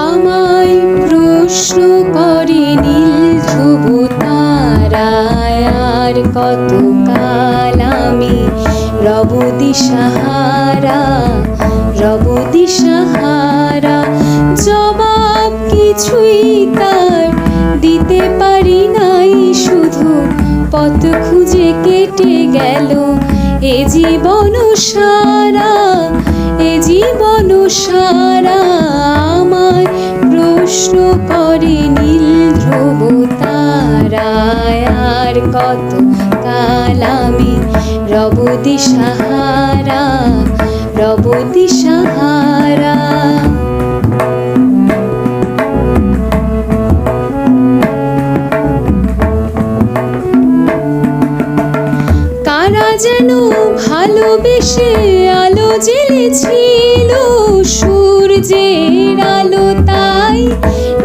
আমায় প্রশ্ন করে নীল ধ্রুব তারায় আর কত কাল আমি রব দিশাহারা রব দিশাহারা জবাব কিছুই তার দিতে পারি নাই, শুধু পথ খুঁজে কেটে গেল। এ জীবন সারা, এ জীবন সারা আমায় প্রশ্ন করে নীল ধ্রুব তারায়, আর কত কাল আমি রব দিশাহারা রব দিশাহারা যেন ভালোবেসে আলো জ্বেলেছিল সূর্যের আলো তাই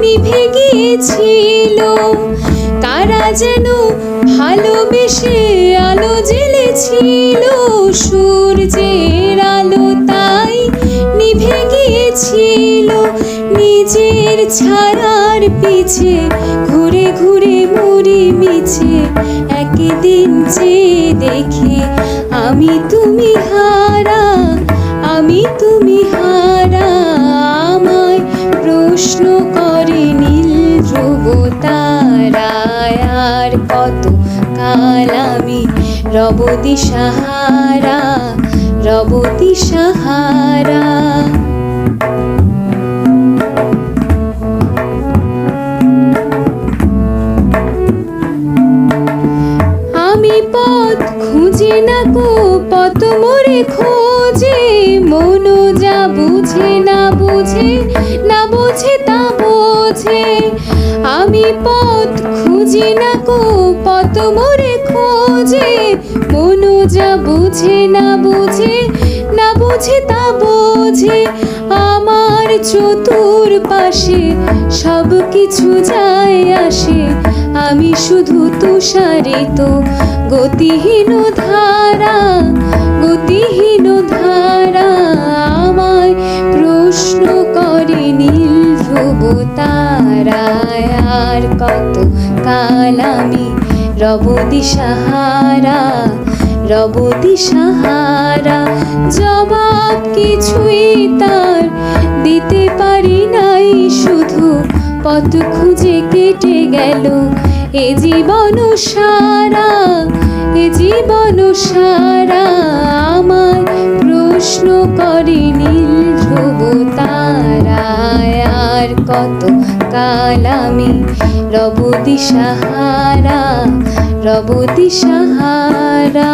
নিভে গিয়েছিল। কারা যেন ভালোবেসে আলো জ্বেলেছিল সূর্যের আলো তাই নিভে গিয়েছিল। নিজের ছায়ার পিছে ঘুরে ঘুরে মুড়ি মিছে, একদিন যে দেখে আমি তুমি হারা, আমি তুমি হারা। আমায় প্রশ্ন করে নীল ধ্রুব তারায়, আর কত কাল আমি রবতী সাহারা রবতী দিশাহারা পথ খুঁজে না কো পথ মোরে খোঁজে। মনো যা বুঝে, না বুঝে না বুঝে তা বোঝে। আমি পথ খুঁজি না কো পথ মোরে খোঁজে। মনো যা বুঝে, না বুঝে না বুঝে তা বোঝে। আমার চতুর পাশে সব কিছু যায় আসে। আমি শুধু তুষারিত, গতিহীন ধারা গতিহীন ধারা। আমায় প্রশ্ন করে নীল ধ্রুব তারায়, আর কত কাল আমি রব দিশাহারা রব দিশাহারা। জবাব কিছুই তার শুধু পথ খুঁজে কেটে গেল। এ জীবন সারা, এ জীবন সারা আমায় প্রশ্ন করে নীল ধ্রুব আর কত কাল আমি রব দিশাহারা রব দিশাহারা।